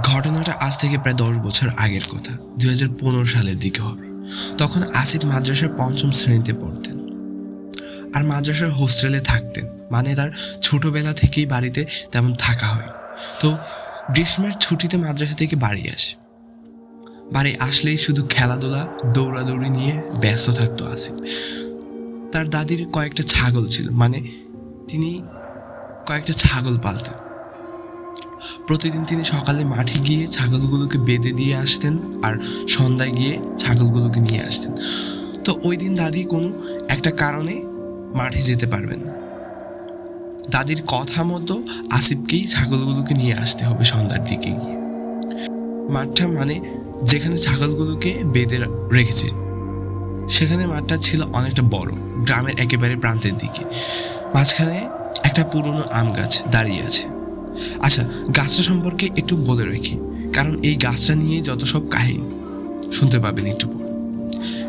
ঘটনাটা আজ থেকে প্রায় দশ বছর আগের কথা দু হাজার পনেরো সালের দিকে হবে। তখন আসিফ মাদ্রাসার পঞ্চম শ্রেণীতে পড়তেন। আর মাদ্রাসার হোস্টেলে থাকতেন মানে তার ছোটবেলা থেকেই বাড়িতে তেমন থাকা হয়। তো গ্রীষ্মের ছুটিতে মাদ্রাসা থেকে বাড়ি আসে। বাড়ি আসলেই শুধু খেলাধুলা, দৌড়াদৌড়ি নিয়ে ব্যস্ত থাকতো আসিফ। তার দাদির কয়েকটা ছাগল ছিল মানে তিনি কয়েকটা ছাগল পালতেন। প্রতিদিন তিনি সকালে মাঠে গিয়ে ছাগলগুলোকে বেঁধে দিয়ে আসতেন আর সন্ধ্যায় গিয়ে ছাগলগুলোকে নিয়ে আসতেন। তো ওই দিন দাদি কোনো একটা কারণে মাঠে যেতে পারবেন না। দাদির কথা মতো আসিফকেই ছাগলগুলোকে নিয়ে আসতে হবে সন্ধ্যার দিকে গিয়ে। মাঠটা মানে যেখানে ছাগলগুলোকে বেঁধে রেখেছে, সেখানে মাঠটা ছিল অনেকটা বড়, গ্রামের একেবারে প্রান্তের দিকে। মাঝখানে একটা পুরনো আম গাছ দাঁড়িয়ে আছে। আচ্ছা গাছটা সম্পর্কে একটু বলে রাখি, কারণ এই গাছটা নিয়ে যত সব কাহিনী শুনতে পাবেন একটু পর।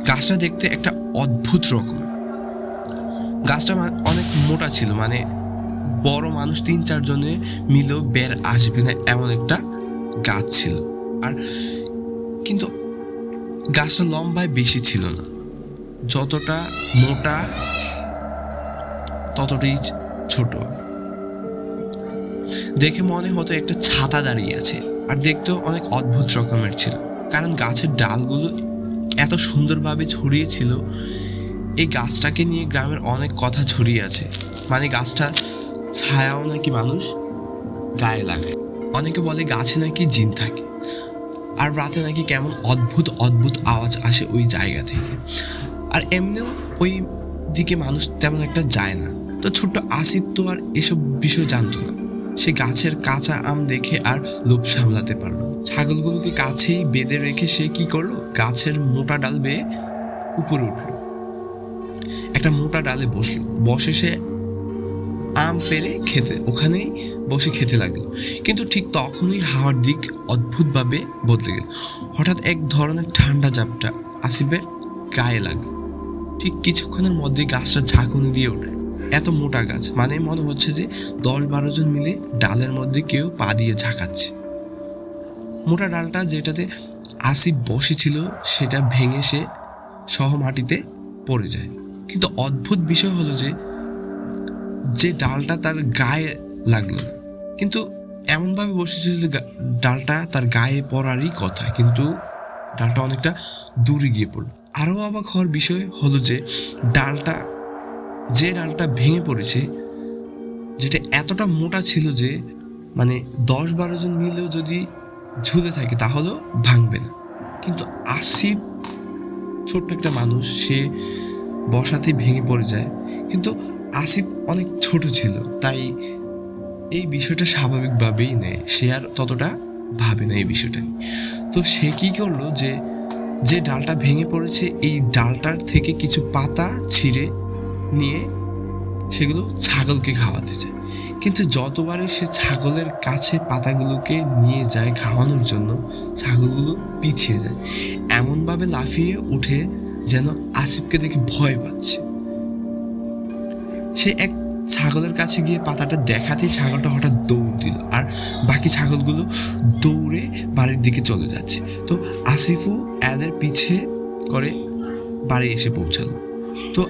গাছটা দেখতে একটা অদ্ভুত রকম। গাছটা অনেক মোটা ছিল মানে বড় মানুষ তিন চারজনে মিলেও বের আসবে না এমন একটা গাছ ছিল। আর কিন্তু গাছটা লম্বায় বেশি ছিল না। যতটা মোটা, ততটাই ছোট। দেখে মনে হতো একটা ছাতা দাঁড়িয়ে আছে। আর দেখতেও অনেক অদ্ভুত রকমের ছিল। কারণ গাছের ডালগুলো এত সুন্দরভাবে ছড়িয়ে ছিল, এই গাছটাকে নিয়ে গ্রামের অনেক কথা ছড়িয়ে আছে। মানে গাছটা ছায়াও নাকি মানুষ, গায়ে লাগায় অনেকে বলে গাছে নাকি জিন থাকে। আর রাতে নাকি কেমন অদ্ভুত অদ্ভুত আওয়াজ আসে ওই জায়গা থেকে। আর এমনিও ওই দিকে মানুষ তেমন একটা যায় না। তো ছোট্ট আসিফ তো আর এসব বিষয় জানতো না। সে গাছের কাঁচা আম দেখে আর লোভ সামলাতে পারল ছাগলগুলোকে কাছেই বেঁধে রেখে সে কি করল? গাছের মোটা ডাল বেয়ে উপরে উঠল। একটা মোটা ডালে বসল। বসে সে আম পেরে খেতে, ওখানেই বসে খেতে লাগল। কিন্তু ঠিক তখনই হাওয়ার দিক অদ্ভুতভাবে বদলে গেল। হঠাৎ এক ধরনের ঠান্ডা জাপটা আসিফের গায়ে লাগল। ঠিক কিছুক্ষণের মধ্যে গাছটা ঝাঁকুনি দিয়ে উঠল। এত মোটা গাছ। মানে মনে হচ্ছে যে দশ বারো জন মিলে ডালের মধ্যে কেউ পা দিয়ে ঝাঁকাচ্ছে। মোটা ডালটা যেটাতে আসিফ বসেছিল, সেটা ভেঙে সে সহ মাটিতে পড়ে যায়। কিন্তু অদ্ভুত বিষয় হলো যে যে ডালটা তার গায়ে লাগল না। কিন্তু এমনভাবে বসেছিল যে ডালটা তার গায়ে পড়ারই কথা। কিন্তু ডালটা অনেকটা দূরে গিয়ে পড়ল। আরও অবাক হওয়ার বিষয় হলো যে, ডালটা যে ডালটা ভেঙে পড়েছে, যেটা এতটা মোটা ছিল যে মানে দশ বারো জন মিলেও যদি ঝুলে থাকে তাহলেও ভাঙবে না। কিন্তু আসিফ, ছোট্ট একটা মানুষ, সে বসাতে ভেঙে পড়ে যায়। কিন্তু আসিফ অনেক ছোট ছিল, তাই এই বিষয়টা স্বাভাবিকভাবেই নেয়। সে আর ততটা ভাবে না এই বিষয়টা নিয়ে। তো সে কি করল যে যে ডালটা ভেঙে পড়েছে, এই ডালটার থেকে কিছু পাতা ছিঁড়ে নিয়ে সেগুলো ছাগলকে খাওয়াতে চায়। কিন্তু যতবারই সে ছাগলের কাছে পাতাগুলোকে নিয়ে যায় খাওয়ানোর জন্য, ছাগলগুলো পিছিয়ে যায়। এমনভাবে লাফিয়ে উঠে যেন আসিফকে দেখে ভয় পাচ্ছে। সে এক ছাগলের কাছে গিয়ে পাতাটা দেখাতেই ছাগলটা হঠাৎ দৌড় দিল আর বাকি ছাগলগুলো দৌড়ে বাড়ির দিকে চলে যাচ্ছে। তো আসিফও এদের পিছে করে বাড়ি এসে পৌঁছালো। তো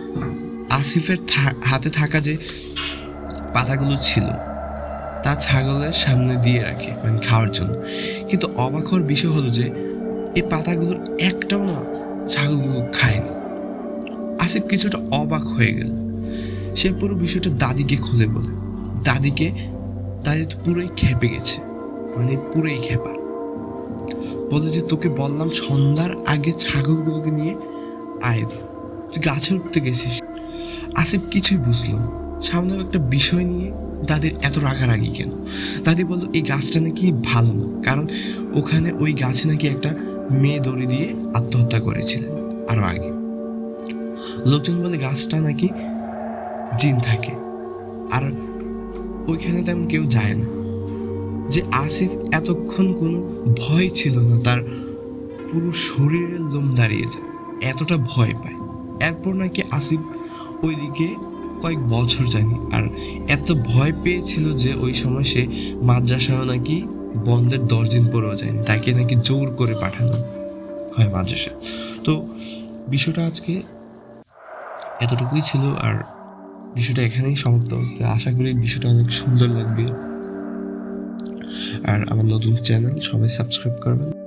আসিফের হাতে থাকা যে পাতাগুলো ছিল, তা ছাগলের সামনে দিয়ে রাখে মানে খাওয়ার জন্য। কিন্তু অবাক হওয়ার বিষয় হলো যে এই পাতাগুলোর একটাও না ছাগলগুলো খায়নি। আসিফ কিছুটা অবাক হয়ে গেল। সে পুরো বিষয়টা দাদিকে খুলে বলে। দাদিকে, দাদি তো পুরোই খেপে গেছে মানে পুরোই খেপা। বলে যে, তোকে বললাম সন্ধ্যার আগে ছাগলগুলোকে নিয়ে আয়। তুই গাছে উঠতে গেছিস। আসিফ কিছুই বুঝলো। সামনে একটা বিষয় নিয়ে দাদির এত রাগারাগি কেন? দাদি বলল, এই গাছটা নাকি ভালো না। কারণ ওখানে ওই গাছে নাকি একটা মেয়ে দড়ি দিয়ে আত্মহত্যা করেছিলেন আরও আগে। লোকজন বলে, গাছটা নাকি জিন থাকে। আর ওইখানে তেমন কেউ যায় না। যে আসিফ এতক্ষণ কোনো ভয় ছিল না, তার পুরো শরীরের লোম দাঁড়িয়ে যায় এতটা ভয় পায়। এরপর নাকি আসিফ ওইদিকে কয়েক বছর যায়নি। আর এত ভয় পেয়েছিল যে ওই সময় সে মাদ্রাসাও নাকি বন্ধের দশ দিন পরেও যায়নি, তাকে নাকি জোর করে পাঠানো হয় মাদ্রাসা। তো বিষয়টা আজকে এতটুকুই ছিল, আর বিষয়টা এখানেই সমাপ্ত। আশা করি বিষয়টা অনেক সুন্দর লাগবে। আর আমার নতুন চ্যানেল সবাই সাবস্ক্রাইব করবেন।